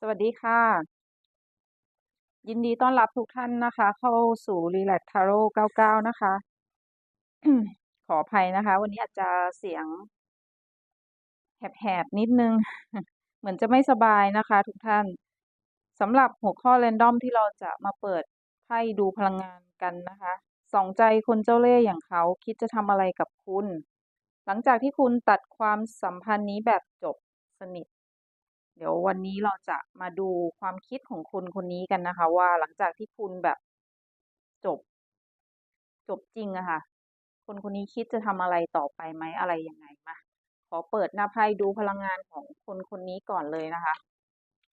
สวัสดีค่ะ ยินดีต้อนรับทุกท่านนะคะ เข้าสู่ Relax Tarot 99 นะคะ ขออภัยนะคะ วันนี้อาจจะเสียง แหบๆ นิดนึง เหมือนจะไม่สบายนะคะ ทุกท่านสำหรับหัวข้อ Random ที่เราจะมาเปิดไพ่ดูพลังงานกันนะคะสองใจคนเจ้าเล่ห์อย่างเขาคิดจะทำอะไรกับคุณ หลังจากที่คุณตัดความสัมพันธ์นี้แบบจบสนิท เดี๋ยววันนี้เราจะมาดูความคิดของคนคนนี้กันนะคะ ว่าหลังจากที่คุณแบบจบ จบจริงอะค่ะ คนคนนี้คิดจะทำอะไรต่อไปไหมอะไรยังไงมาขอเปิดหน้าไพ่ดูพลังงานของคนคนนี้ก่อนเลยนะคะ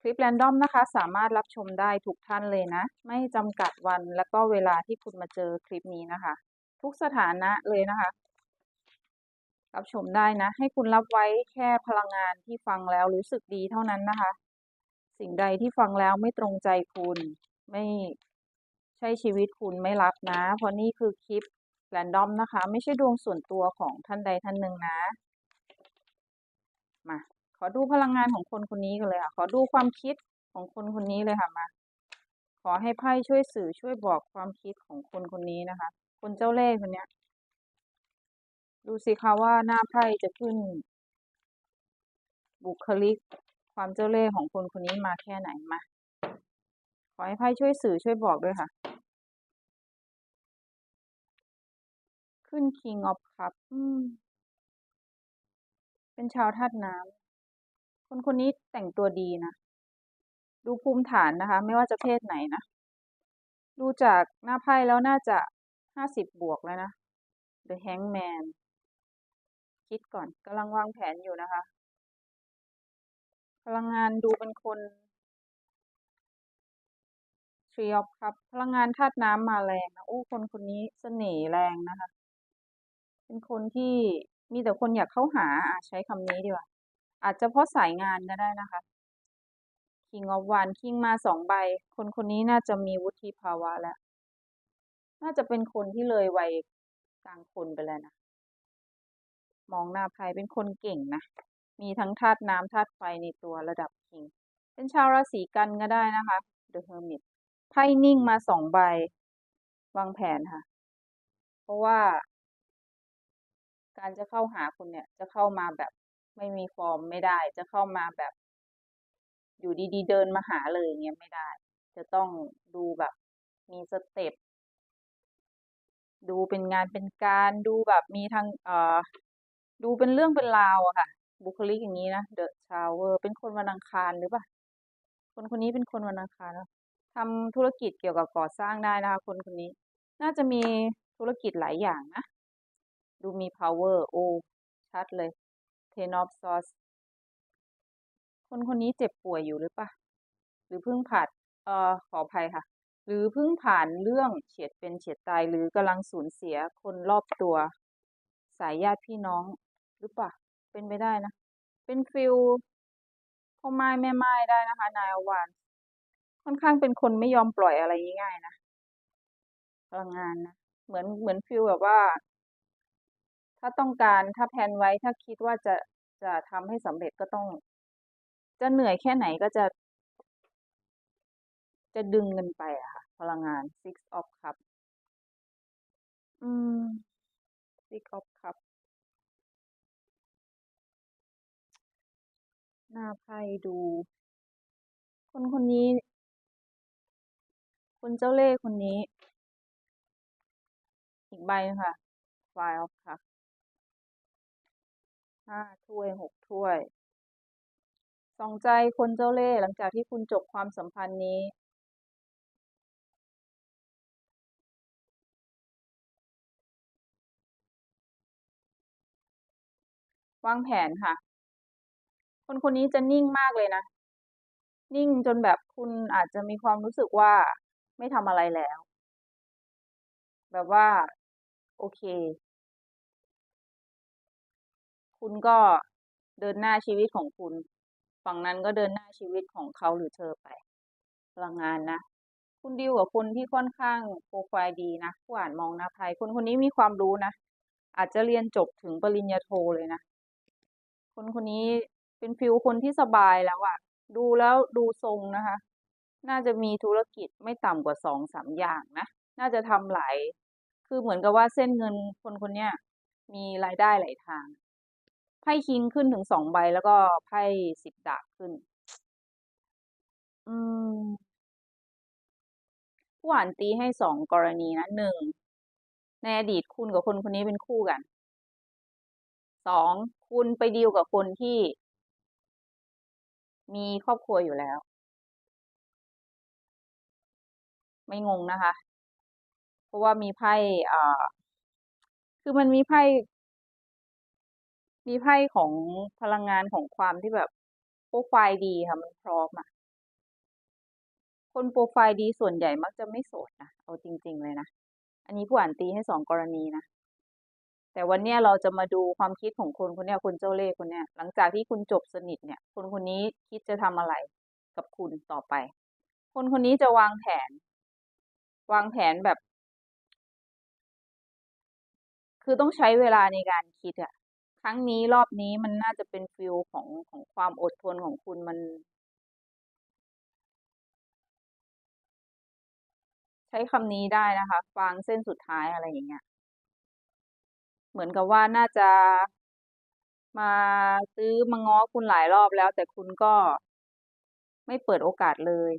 คลิปแรนดอมนะคะ สามารถรับชมได้ทุกท่านเลยนะ ไม่จำกัดวันและก็เวลาที่คุณมาเจอคลิปนี้นะคะ ทุกสถานะเลยนะคะ รับชมได้นะ ให้คุณรับไว้แค่พลังงานที่ฟังแล้วรู้สึกดีเท่านั้นนะคะ สิ่งใดที่ฟังแล้วไม่ตรงใจคุณไม่ใช่ชีวิตคุณไม่รับนะ เพราะนี่คือคลิปแรนดอมนะคะ ไม่ใช่ดวงส่วนตัวของท่านใดท่านหนึ่งนะ มา ขอดูพลังงานของคนคนนี้กันเลยค่ะ ขอดูความคิดของคนคนนี้เลยค่ะมา ขอให้ไพ่ช่วยสื่อช่วยบอกความคิดของคนคนนี้นะคะ คนเจ้าเล่ห์คนเนี้ย ดูสิคะว่าหน้าไพ่จะขึ้น บุคลิกความเจ้าเล่ห์ของคนคนนี้มาแค่ไหนมา ขอให้ไพ่ช่วยสื่อช่วยบอกด้วยค่ะ ขึ้น King of Cup อืม เป็นชาวธาตุน้ำคนคนนี้แต่งตัวดีนะ ดูภูมิฐานนะคะ ไม่ว่าจะเพศไหนนะ ดูจากหน้าไพ่แล้วน่าจะห้าสิบบวกแล้วนะ The Hangman คิดก่อนกำลังวางแผนอยู่นะคะ พลังงานดูเป็นคน Tree of Cup พลังงานธาตุน้ำมาแรงนะโอ้คนคนนี้เสน่ห์แรงนะคะ เป็นคนที่มีแต่คนอยากเข้าหาใช้คำนี้ดีกว่า อาจจะเพราะสายงานก็ได้นะคะ King of One King มาสองใบ คนคนนี้น่าจะมีวุฒิภาวะแล้ว น่าจะเป็นคนที่เลยวัยกลางคนไปแล้วนะ มองหน้าไพ่เป็นคนเก่งนะ มีทั้งธาตุน้ำธาตุไฟในตัวระดับคิง เป็นชาวราศีกันก็ได้นะคะ The Hermit ไพ่นิ่งมาสองใบ วางแผนค่ะ เพราะว่า การจะเข้าหาคุณเนี่ย จะเข้ามาแบบไม่มีฟอร์มไม่ได้ จะเข้ามาแบบ อยู่ดีๆ เดินมาหาเลยอย่างเงี้ยไม่ได้ จะต้องดูแบบมีสเต็ปดูเป็นงานเป็นการดูแบบมีทางเอ่อ ดูเป็นเรื่องเป็นราวอะค่ะ บุคลิกอย่างนี้นะ The Tower เป็นคนวันอังคารหรือเปล่าคนคนนี้เป็นคนวันอังคารเนอะทำธุรกิจเกี่ยวกับก่อสร้างได้นะคะ คนคนนี้ น่าจะมีธุรกิจหลายอย่างนะ ดูมี power โอ้ชัดเลย Ten of Swords คนคนนี้เจ็บป่วยอยู่หรือปล่าหรือเพิ่งผ่านเอ่อขออภัยค่ะ หรือเพิ่งผ่านเรื่องเฉียดเป็นเฉียดตายหรือกำลังสูญเสียคนรอบตัว สายญาติพี่น้อง หรือเปล่า เป็นไปได้นะ เป็นฟิลพ่อไม้แม่ไม้ได้นะคะ นายอวาน ค่อนข้างเป็นคนไม่ยอมปล่อยอะไรง่ายๆนะ พลังงานนะ เหมือนเหมือนฟิลแบบว่า ถ้าต้องการ ถ้าแพนไว้ ถ้าคิดว่าจะจะทำให้สำเร็จก็ต้อง จะเหนื่อยแค่ไหนก็จะ จะดึงเงินไปอะค่ะ พลังงาน Six of Cup อืม Six of Cup หน้าไพ่ดู คนคนนี้ คนเจ้าเล่ห์คนนี้ อีกใบนะค่ะ Five of Cup ห้าถ้วยหกถ้วยสองใจคนเจ้าเล่ห์หลังจากที่คุณจบความสัมพันธ์นี้วางแผนค่ะ คนคนนี้จะนิ่งมากเลยนะ นิ่งจนแบบคุณอาจจะมีความรู้สึกว่าไม่ทำอะไรแล้ว แบบว่า โอเค คุณก็เดินหน้าชีวิตของคุณ ฝั่งนั้นก็เดินหน้าชีวิตของเขาหรือเธอไปพลังงานนะคุณดีลกับคนที่ค่อนข้างโปรไฟล์ดีนะผู้อ่านมองน้าไพ่คนคนนี้มีความรู้นะอาจจะเรียนจบถึงปริญญาโทเลยนะคนคนนี้ เป็นฟิลคนที่สบายแล้วอะดูแล้วดูทรงนะคะ น่าจะมีธุรกิจไม่ต่ำกว่าสองสามอย่างนะ น่าจะทำหลาย คือเหมือนกับว่าเส้นเงินคนคนนี้มีรายได้หลายทาง ไพ่คิงขึ้นถึงสองใบแล้วก็ไพ่สิบดาบขึ้น อืมผู้อ่านตีให้สองกรณีนะหนึ่งในอดีตคุณกับคนคนนี้เป็นคู่กันสองคุณไปดีลกับคนที่ มีครอบครัวอยู่แล้ว ไม่งงนะคะ เพราะว่ามีไพ่อ่าคือมันมีไพ่มีไพ่ของพลังงานของความที่แบบโปรไฟล์ดีค่ะ มันพร้อมอะคนโปรไฟล์ดีส่วนใหญ่มักจะไม่โสดนะเอาจริง ๆ เลยนะ อันนี้ผู้อ่านตีให้สองกรณีนะ แต่วันนี้เราจะมาดูความคิดของคนคนนี้คนเจ้าเล่ห์คนนี้หลังจากที่คุณจบสนิทเนี่ย คนคนนี้คิดจะทำอะไรกับคุณต่อไป คนคนนี้จะวางแผน วางแผนแบบ คือต้องใช้เวลาในการคิดอะครั้งนี้รอบนี้มันน่าจะเป็นฟิลของของความอดทนของคุณมัน ใช้คำนี้ได้นะคะ ฟางเส้นสุดท้ายอะไรอย่างเงี้ย เหมือนกับว่าน่าจะมาซื้อมาง้อคุณหลายรอบแล้ว แต่คุณก็ไม่เปิดโอกาสเลย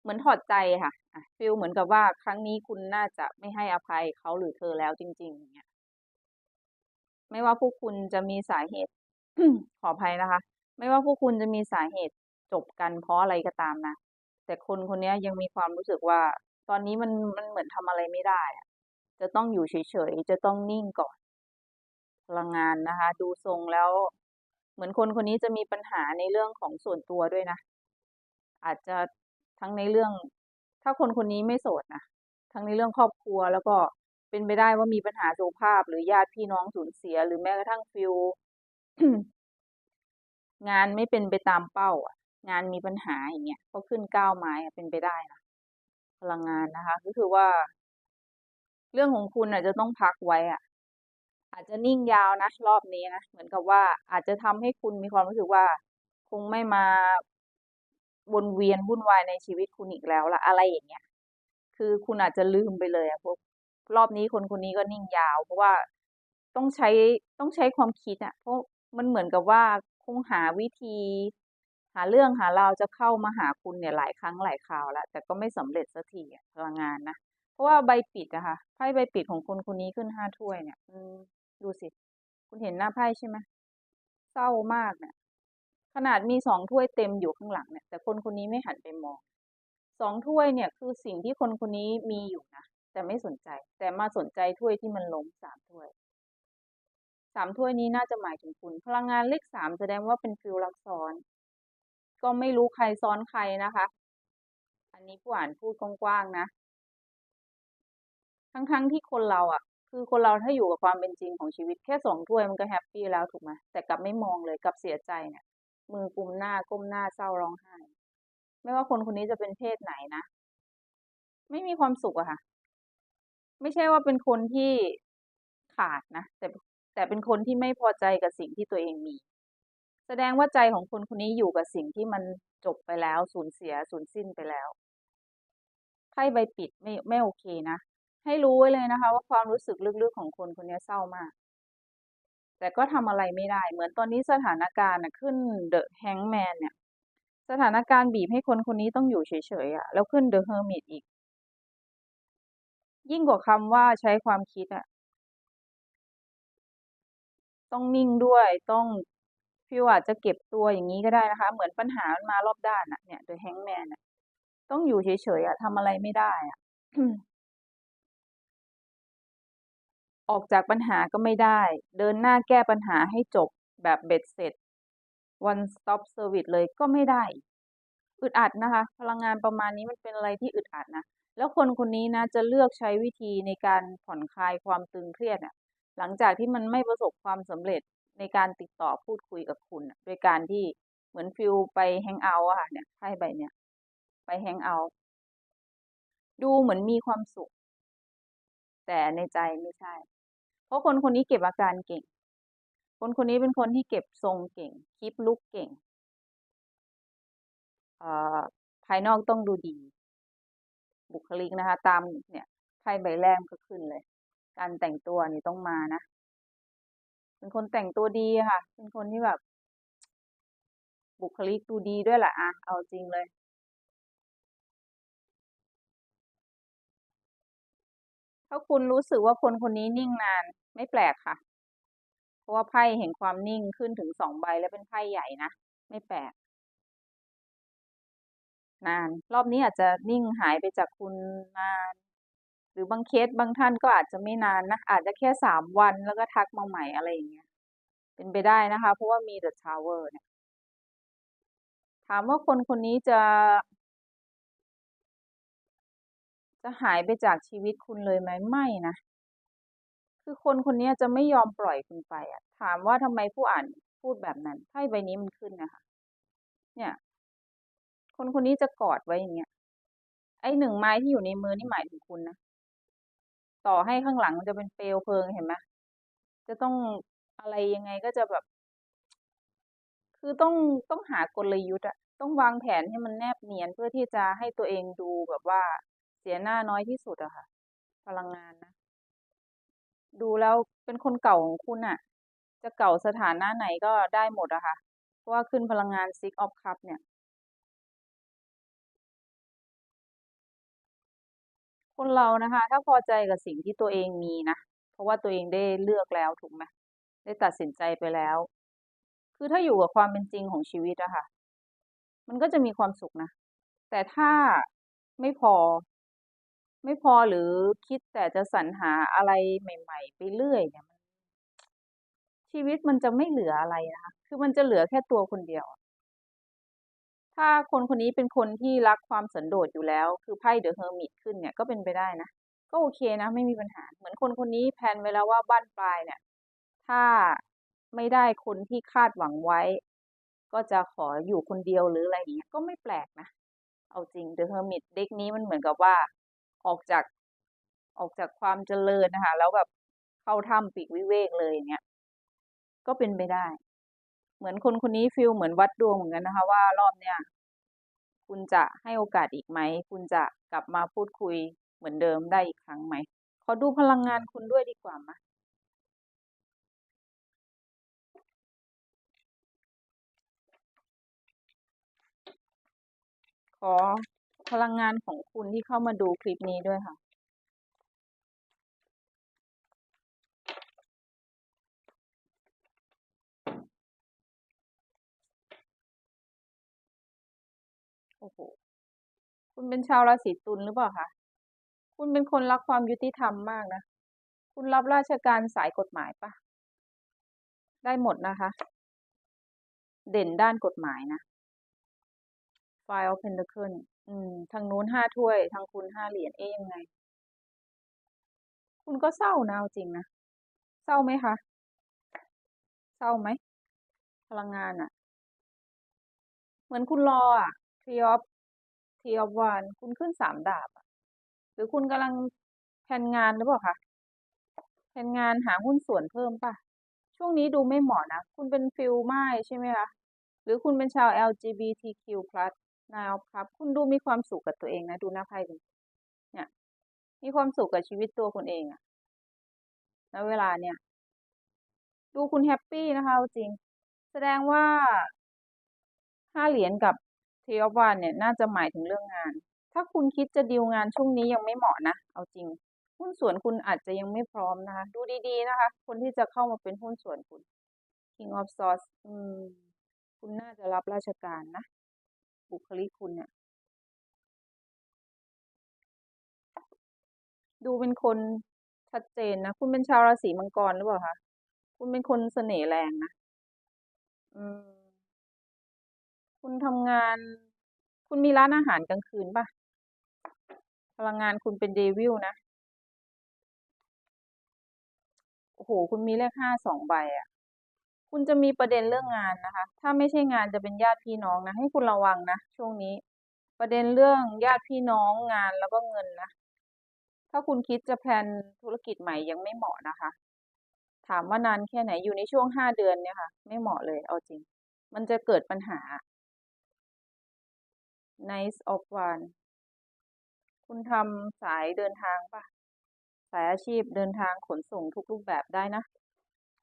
เหมือนถอดใจค่ะฟิลเหมือนกับว่าครั้งนี้คุณน่าจะไม่ให้อภัยเขาหรือเธอแล้วจริงๆอย่างเงี้ยไม่ว่าพวกคุณจะมีสาเหตุ ขออภัยนะคะ ไม่ว่าพวกคุณจะมีสาเหตุจบกันเพราะอะไรก็ตามนะแต่คนคนนี้ยังมีความรู้สึกว่า ตอนนี้มันมันเหมือนทำอะไรไม่ได้อะจะต้องอยู่เฉยๆจะต้องนิ่งก่อน พลังงานนะคะ ดูทรงแล้ว เหมือนคนคนนี้จะมีปัญหาในเรื่องของส่วนตัวด้วยนะ อาจจะทั้งในเรื่อง ถ้าคนคนนี้ไม่โสดนะทั้งในเรื่องครอบครัวแล้วก็เป็นไปได้ว่ามีปัญหาสุขภาพ หรือญาติพี่น้องสูญเสีย หรือแม้กระทั่งฟิลงานไม่เป็นไปตามเป้า อะ งานมีปัญหาอย่างเงี้ยก็ขึ้นก้าวไม้อะเป็นไปได้นะพลังงานนะคะ ก็คือว่า เรื่องของคุณอาจจะต้องพักไว้อะ อาจจะนิ่งยาวนะรอบนี้นะเหมือนกับว่าอาจจะทำให้คุณมีความรู้สึกว่า คงไม่มาวนเวียนวุ่นวายในชีวิตคุณอีกแล้วละอะไรอย่างเงี้ย คือคุณอาจจะลืมไปเลยอะพวกรอบนี้คนคนนี้ก็นิ่งยาว เพราะว่าต้องใช้ต้องใช้ความคิดอะเพราะมันเหมือนกับว่าคงหาวิธี หาเรื่องหาเราจะเข้ามาหาคุณเนี่ยหลายครั้งหลายคราวแล้วแต่ก็ไม่สำเร็จสักทีพลังงานนะ เพราะว่าใบปิดอะค่ะไพ่ใบปิดของคนคนนี้ขึ้นห้าถ้วยเนี่ยอืมดูสิ คุณเห็นหน้าไพ่ใช่ไหมเศร้ามากเนี่ย ขนาดมีสองถ้วยเต็มอยู่ข้างหลังเนี่ย แต่คนคนนี้ไม่หันไปมองสองถ้วยเนี่ยคือสิ่งที่คนคนนี้มีอยู่นะแต่ไม่สนใจ แต่มาสนใจถ้วยที่มันล้มสามถ้วยสามถ้วยนี้น่าจะหมายถึงคุณ พลังงานเลขสามแสดงว่าเป็นฟิลลักซ้อน ก็ไม่รู้ใครซ้อนใครนะคะ อันนี้ผู้อ่านพูดกว้างๆนะ ทั้งๆทที่คนเราอะ คือคนเราถ้าอยู่กับความเป็นจริงของชีวิตแค่สองถ้วยมันก็แฮปปี้แล้วถูกไหมแต่กลับไม่มองเลยกลับเสียใจเนี่ย มือกุมหน้าก้มหน้าเศร้าร้องไห้ ไม่ว่าคนคนนี้จะเป็นเพศไหนนะ ไม่มีความสุขอะค่ะ ไม่ใช่ว่าเป็นคนที่ขาดนะแต่แต่เป็นคนที่ไม่พอใจกับสิ่งที่ตัวเองมี แสดงว่าใจของคนคนนี้อยู่กับสิ่งที่มันจบไปแล้วสูญเสียสูญสิ้นไปแล้วไพ่ใบปิดไม่ไม่โอเคนะ ให้รู้ไว้เลยนะคะ ว่าความรู้สึกลึกๆของคนคนนี้เศร้ามาก แต่ก็ทำอะไรไม่ได้ เหมือนตอนนี้สถานการณ์นะขึ้นเดอะแฮงแมนเนี่ย สถานการณ์บีบให้คนคนนี้ต้องอยู่เฉยๆอะแล้วขึ้นเดอะเฮอร์มิตอีก ยิ่งกว่าคำว่าใช้ความคิดอะต้องนิ่งด้วยต้องฟิวอาจจะเก็บตัวอย่างนี้ก็ได้นะคะ เหมือนปัญหามันมารอบด้านอะเนี่ยเดอะแฮงแมนอะต้องอยู่เฉยๆอะทำอะไรไม่ได้อะ ออกจากปัญหาก็ไม่ได้ เดินหน้าแก้ปัญหาให้จบแบบเบ็ดเสร็จ one stop service เลยก็ไม่ได้ อึดอัดนะคะ พลังงานประมาณนี้มันเป็นอะไรที่อึดอัดนะ แล้วคนคนนี้นะจะเลือกใช้วิธีในการผ่อนคลายความตึงเครียดอะหลังจากที่มันไม่ประสบความสำเร็จในการติดต่อพูดคุยกับคุณโดยการที่เหมือนฟิลไปแฮงเอาท์อะค่ะเนี่ยไพ่ใบเนี่ย ไปแฮงเอาท์ดูเหมือนมีความสุข แต่ในใจไม่ใช่ เพราะคนคนนี้เก็บอาการเก่ง คนคนนี้เป็นคนที่เก็บทรงเก่ง คลิปลุกเก่งอภายนอกต้องดูดี บุคลิกนะคะ ตามเนี่ยไพ่ใบแรกก็ขึ้นเลย การแต่งตัวนี่ต้องมานะ เป็นคนแต่งตัวดีค่ะ เป็นคนที่แบบ บุคลิกดูดีด้วยแหละอะเอาจริงเลย ถ้าคุณรู้สึกว่าคนคนนี้นิ่งนานไม่แปลกค่ะ เพราะว่าไพ่เห็นความนิ่งขึ้นถึงสองใบแล้วเป็นไพ่ใหญ่นะ ไม่แปลก นาน รอบนี้อาจจะนิ่งหายไปจากคุณนาน หรือบางเคสบางท่านก็อาจจะไม่นานนะ อาจจะแค่สามวันแล้วก็ทักมาใหม่อะไรอย่างเงี้ย เป็นไปได้นะคะ เพราะว่ามี The Tower เนี่ยถามว่าคนคนนี้จะ จะหายไปจากชีวิตคุณเลยไหมไม่นะ คือคนคนนี้จะไม่ยอมปล่อยคุณไปอะถามว่าทำไมผู้อ่านพูดแบบนั้นไพ่ใบนี้มันขึ้นนะคะ เนี่ย คนคนนี้จะกอดไว้อย่างเงี้ย ไอ้หนึ่งไม้ที่อยู่ในมือนี่หมายถึงคุณนะ ต่อให้ข้างหลังมันจะเป็นเปลวเพลิงเห็นไหมจะต้องอะไรยังไงก็จะแบบ คือต้องต้องหากลยุทธ์อะต้องวางแผนให้มันแนบเนียนเพื่อที่จะให้ตัวเองดูแบบว่า สียหน้าน้อยที่สุดอะค่ะ พลังงานนะ ดูแล้วเป็นคนเก่าของคุณอะจะเก่าสถานะไหนก็ได้หมดอะค่ะ เพราะว่าขึ้นพลังงาน Six of Cup เนี่ย คนเรานะคะ ถ้าพอใจกับสิ่งที่ตัวเองมีนะ เพราะว่าตัวเองได้เลือกแล้วถูกไหมได้ตัดสินใจไปแล้ว คือถ้าอยู่กับความเป็นจริงของชีวิตอะค่ะ มันก็จะมีความสุขนะ แต่ถ้าไม่พอ ไม่พอหรือคิดแต่จะสรรหาอะไรใหม่ ๆ ไปเรื่อยเนี่ยมันชีวิตมันจะไม่เหลืออะไรนะคะคือมันจะเหลือแค่ตัวคนเดียว ถ้าคนคนนี้เป็นคนที่รักความสันโดษอยู่แล้ว คือไพ่เดอะเฮอร์มิตขึ้นเนี่ยก็เป็นไปได้นะก็โอเคนะไม่มีปัญหา เหมือนคนคนนี้แพลนไว้แล้วว่าบ้านปลายเนี่ย ถ้าไม่ได้คนที่คาดหวังไว้ ก็จะขออยู่คนเดียวหรืออะไรอย่างเงี้ยก็ไม่แปลกนะ เอาจริงเดอะเฮอร์มิตเด็กนี้มันเหมือนกับว่า ออกจากออกจากความเจริญนะคะ แล้วแบบเข้าถ้ำปีกวิเวกเลยเนี่ยก็เป็นไปได้ เหมือนคนคนนี้ฟิลเหมือนวัดดวงเหมือนกันนะคะ ว่ารอบเนี้ยคุณจะให้โอกาสอีกไหม คุณจะกลับมาพูดคุยเหมือนเดิมได้อีกครั้งไหม ขอดูพลังงานคุณด้วยดีกว่ามขอ พลังงานของคุณที่เข้ามาดูคลิปนี้ด้วยค่ะ โอ้โห คุณเป็นชาวราศีตุลหรือเปล่าคะ คุณเป็นคนรักความยุติธรรมมากนะ คุณรับราชการสายกฎหมายปะ ได้หมดนะคะ เด่นด้านกฎหมายนะ Five of Pentacles อืม ทางนู้นห้าถ้วย ทางคุณห้าเหรียญเอ๊ยยังไง คุณก็เศร้านะเอาจริงนะ เศร้าไหมคะ เศร้าไหม พลังงานอะเหมือนคุณรออะ Three of Three of Wands คุณขึ้นสามดาบอะหรือคุณกำลังแผนงานหรือเปล่าคะแผนงานหาหุ้นส่วนเพิ่มป่ะ ช่วงนี้ดูไม่เหมาะนะ คุณเป็นฟิลไม่ใช่ไหมคะ หรือคุณเป็นชาว LGBTQ+ Nine of Cups คุณดูมีความสุขกับตัวเองนะ ดูหน้าไพ่คุณเนี่ย มีความสุขกับชีวิตตัวคุณเองอะณเวลาเนี่ย ดูคุณแฮปปี้นะคะจริง แสดงว่าห้าเหรียญกับเทอฟวานเนี่ย น่าจะหมายถึงเรื่องงาน ถ้าคุณคิดจะดีลงานช่วงนี้ยังไม่เหมาะนะ เอาจริง หุ้นส่วนคุณอาจจะยังไม่พร้อมนะคะ ดูดี ๆ นะคะ คนที่จะเข้ามาเป็นหุ้นส่วนคุณ King of Swords อืม คุณน่าจะรับราชการนะ บุคลิกคุณเนี่ยดูเป็นคนชัดเจนนะ คุณเป็นชาวราศีมังกรหรือเปล่าคะคุณเป็นคนเสน่ห์แรงนะอืมคุณทำงาน คุณมีร้านอาหารกลางคืนป่ะพลังงานคุณเป็นเดวิลนะโอ้โห คุณมีเลขห้าสองใบอะ่ะ คุณจะมีประเด็นเรื่องงานนะคะ ถ้าไม่ใช่งานจะเป็นญาติพี่น้องนะ ให้คุณระวังนะช่วงนี้ ประเด็นเรื่องญาติพี่น้องงานแล้วก็เงินนะ ถ้าคุณคิดจะแพลนธุรกิจใหม่ยังไม่เหมาะนะคะ ถามว่านานแค่ไหนอยู่ในช่วงห้าเดือนเนี่ยค่ะ ไม่เหมาะเลยเอาจริง มันจะเกิดปัญหา Nice of One คุณทำสายเดินทางปะสายอาชีพเดินทางขนส่งทุกรูปแบบได้นะ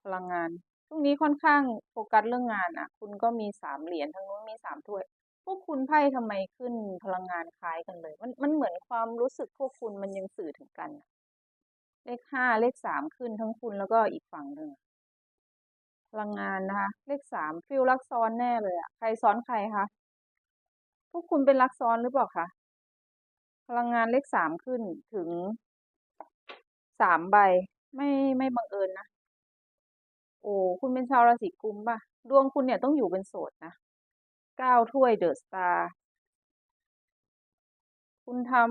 พลังงาน ช่วงนี้ค่อนข้างโฟกัสเรื่องงานอะ คุณก็มีสามเหรียญทางนู้นมีสามถ้วย พวกคุณไพ่ทำไมขึ้นพลังงานคล้ายกันเลย มันมันเหมือนความรู้สึกพวกคุณมันยังสื่อถึงกันอะเลขห้าเลขสามขึ้นทั้งคุณแล้วก็อีกฝั่งหนึ่งพลังงานนะคะ เลขสามฟิลรักซ้อนแน่เลยอะใครซ้อนใครคะพวกคุณเป็นรักซ้อนหรือเปล่าคะพลังงานเลขสามขึ้นถึงสามใบ ไม่ไม่บังเอิญนะ โอ้ คุณเป็นชาวราศีกุมป่ะ ดวงคุณเนี่ยต้องอยู่เป็นโสดนะเก้าถ้วยเดอะสตาร์คุณทำ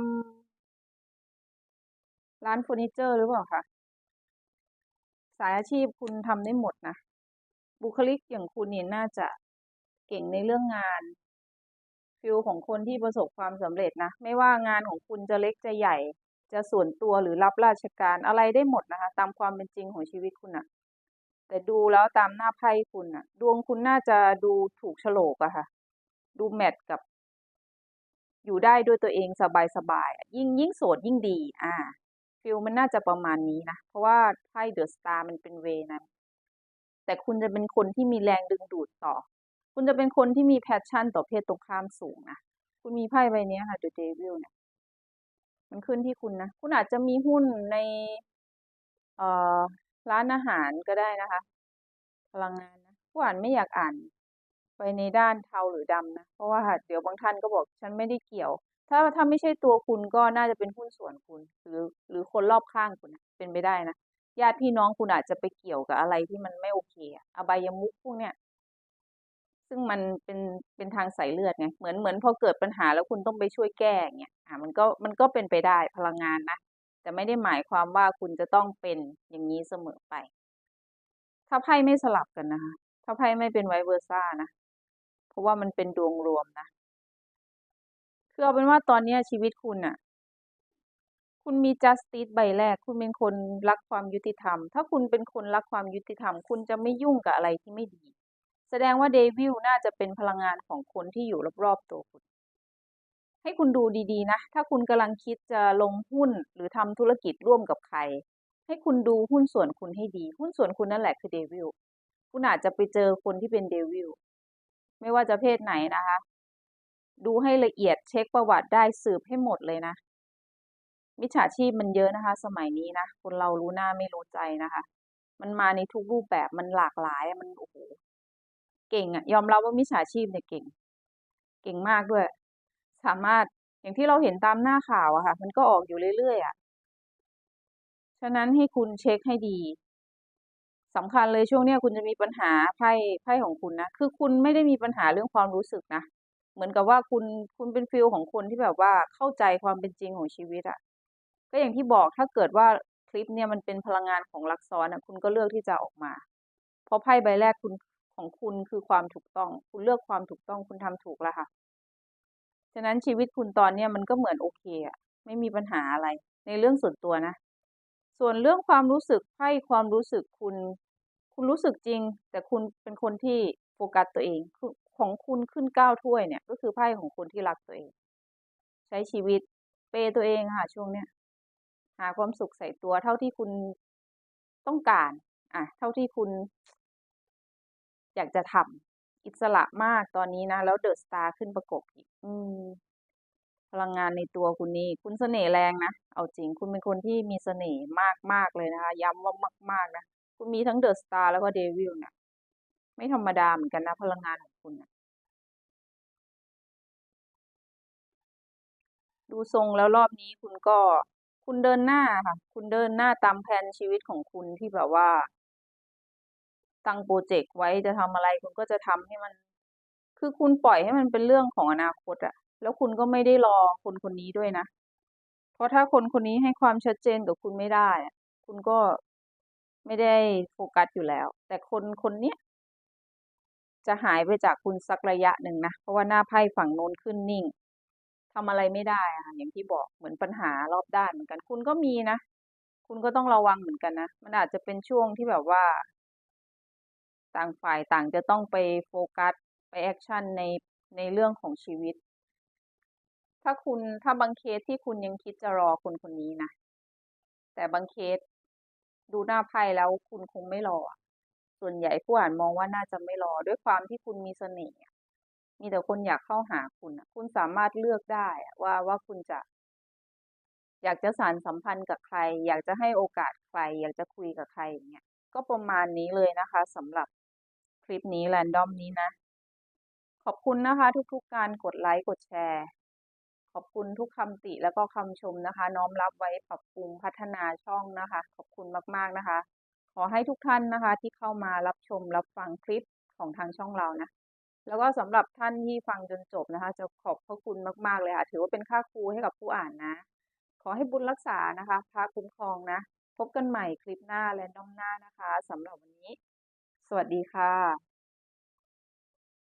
ร้านเฟอร์นิเจอร์หรือเปล่าคะสายอาชีพคุณทำได้หมดนะ บุคลิกอย่างคุณเนี่ยน่าจะเก่งในเรื่องงานฟิลของคนที่ประสบความสำเร็จนะ ไม่ว่างานของคุณจะเล็กจะใหญ่ จะส่วนตัวหรือรับราชการอะไรได้หมดนะคะ ตามความเป็นจริงของชีวิตคุณอะ แต่ดูแล้วตามหน้าไพ่คุณอะดวงคุณน่าจะดูถูกโฉลกอะค่ะ ดูแมทกับ อยู่ได้ด้วยตัวเองสบายๆอะยิ่งยิ่งโสดยิ่งดี อ่าฟิลมันน่าจะประมาณนี้นะ เพราะว่าไพ่เดอะสตาร์มันเป็นเวนั้น แต่คุณจะเป็นคนที่มีแรงดึงดูดต่อ คุณจะเป็นคนที่มีแพชชั่นต่อเพศตรงข้ามสูงนะ คุณมีไพ่ใบนี้ค่ะ The Devil เนี่ยมันขึ้นที่คุณนะ คุณอาจจะมีหุ้นใน เอ่อ ร้านอาหารก็ได้นะคะ พลังงานนะผู้อ่านไม่อยากอ่าน ไปในด้านเทาหรือดำนะ เพราะว่าเดี๋ยวบางท่านก็บอกฉันไม่ได้เกี่ยว ถ้าถ้าไม่ใช่ตัวคุณก็น่าจะเป็นหุ้นส่วนคุณ หรือหรือคนรอบข้างคุณนะเป็นไปได้นะญาติพี่น้องคุณอาจจะไปเกี่ยวกับอะไรที่มันไม่โอเคอบายมุขพวกเนี้ยซึ่งมันเป็นเป็นทางสายเลือดไงเหมือนเหมือนพอเกิดปัญหาแล้วคุณต้องไปช่วยแก้เงี้ยอ่ามันก็มันก็เป็นไปได้พลังงานนะ แต่ไม่ได้หมายความว่าคุณจะต้องเป็นอย่างนี้เสมอไป ถ้าไพ่ไม่สลับกันนะคะ ถ้าไพ่ไม่เป็นไวเวอร์ซ่านะ เพราะว่ามันเป็นดวงรวมนะคือเอาเป็นว่าตอนนี้ชีวิตคุณน่ะคุณมี justice ใบแรก คุณเป็นคนรักความยุติธรรม ถ้าคุณเป็นคนรักความยุติธรรม คุณจะไม่ยุ่งกับอะไรที่ไม่ดี แสดงว่าเดวิลน่าจะเป็นพลังงานของคนที่อยู่รอบๆตัวคุณ ให้คุณดูดีๆนะ ถ้าคุณกำลังคิดจะลงหุ้นหรือทำธุรกิจร่วมกับใคร ให้คุณดูหุ้นส่วนคุณให้ดี หุ้นส่วนคุณนั่นแหละคือเดวิลคุณอาจจะไปเจอคนที่เป็นเดวิลไม่ว่าจะเพศไหนนะคะ ดูให้ละเอียดเช็คประวัติได้สืบให้หมดเลยนะ มิจฉาชีพมันเยอะนะคะ สมัยนี้นะคนเรารู้หน้าไม่รู้ใจนะคะ มันมาในทุกรูปแบบมันหลากหลายมันโอ้โหเก่งอะยอมรับว่ามิจฉาชีพเนี่ยเก่ง เก่งมากด้วย สามารถอย่างที่เราเห็นตามหน้าข่าวอะค่ะ มันก็ออกอยู่เรื่อยๆอะฉะนั้นให้คุณเช็คให้ดีสำคัญเลยช่วงเนี้ยคุณจะมีปัญหาไพ่ไพ่ของคุณนะคือคุณไม่ได้มีปัญหาเรื่องความรู้สึกนะเหมือนกับว่าคุณคุณเป็นฟีลของคนที่แบบว่าเข้าใจความเป็นจริงของชีวิตอะก็อย่างที่บอกถ้าเกิดว่าคลิปเนี่ยมันเป็นพลังงานของลักซ้อนอะคุณก็เลือกที่จะออกมา เพราะไพ่ใบแรกคุณของคุณคือความถูกต้อง คุณเลือกความถูกต้องคุณทำถูกแล้วค่ะ ฉะนั้นชีวิตคุณตอนเนี้ยมันก็เหมือนโอเคอะไม่มีปัญหาอะไร ในเรื่องส่วนตัวนะ ส่วนเรื่องความรู้สึกไพ่ความรู้สึกคุณ คุณรู้สึกจริง แต่คุณเป็นคนที่โฟกัสตัวเองของคุณขึ้นเก้าถ้วยเนี่ย ก็คือไพ่ของคนที่รักตัวเอง ใช้ชีวิตเปย์ตัวเองค่ะช่วงเนี้ยหาความสุขใส่ตัวเท่าที่คุณต้องการ อะ เท่าที่คุณ อยากจะทำอิสระมากตอนนี้นะ แล้วเดอะสตาร์ขึ้นประกบอีก อืม พลังงานในตัวคุณนี่คุณเสน่ห์แรงนะ เอาจริงคุณเป็นคนที่มีเสน่ห์มากๆเลยนะคะ ย้ำว่ามากๆนะคุณมีทั้งเดอะสตาร์แล้วก็เดวิลเนี่ยไม่ธรรมดาเหมือนกันนะพลังงานของคุณนะดูทรงแล้วรอบนี้คุณก็คุณเดินหน้าค่ะ คุณเดินหน้าตามแผนชีวิตของคุณที่แบบว่า ตั้งโปรเจกต์ไว้จะทำอะไรคุณก็จะทำให้มัน คือคุณปล่อยให้มันเป็นเรื่องของอนาคตอะ แล้วคุณก็ไม่ได้รอคนคนนี้ด้วยนะ เพราะถ้าคนคนนี้ให้ความชัดเจนกับคุณไม่ได้ คุณก็ไม่ได้โฟกัสอยู่แล้ว แต่คนคนเนี้ยจะหายไปจากคุณสักระยะหนึ่งนะ เพราะว่าหน้าไพ่ฝั่งโน้นขึ้นนิ่งทำอะไรไม่ได้อะอย่างที่บอกเหมือนปัญหารอบด้านเหมือนกัน คุณก็มีนะ คุณก็ต้องระวังเหมือนกันนะ มันอาจจะเป็นช่วงที่แบบว่า ต่างฝ่ายต่างจะต้องไปโฟกัสไปแอคชั่นในในเรื่องของชีวิต ถ้าคุณถ้าบางเคสที่คุณยังคิดจะรอคนคนนี้นะ แต่บางเคสดูหน้าไพ่แล้วคุณคงไม่รอ ส่วนใหญ่ผู้อ่านมองว่าน่าจะไม่รอ ด้วยความที่คุณมีเสน่ห์มีแต่คนอยากเข้าหาคุณคุณสามารถเลือกได้ว่าว่าคุณจะ อยากจะสานสัมพันธ์กับใคร อยากจะให้โอกาสใคร อยากจะคุยกับใครอย่างเงี้ยก็ประมาณนี้เลยนะคะสำหรับคลิปนี้แรนดอมนี้นะ ขอบคุณนะคะ ทุกๆการกดไลค์กดแชร์ ขอบคุณทุกคำติแล้วก็คำชมนะคะ น้อมรับไว้ปรับปรุงพัฒนาช่องนะคะ ขอบคุณมากๆนะคะ ขอให้ทุกท่านนะคะ ที่เข้ามารับชมรับฟังคลิปของทางช่องเรานะ แล้วก็สำหรับท่านที่ฟังจนจบนะคะ จะขอบพระคุณมากๆเลยค่ะ ถือว่าเป็นค่าครูให้กับผู้อ่านนะ ขอให้บุญรักษานะคะพระคุ้มครองนะ พบกันใหม่คลิปหน้าและน้อมหน้านะคะสำหรับวันนี้ สวัสดีค่ะ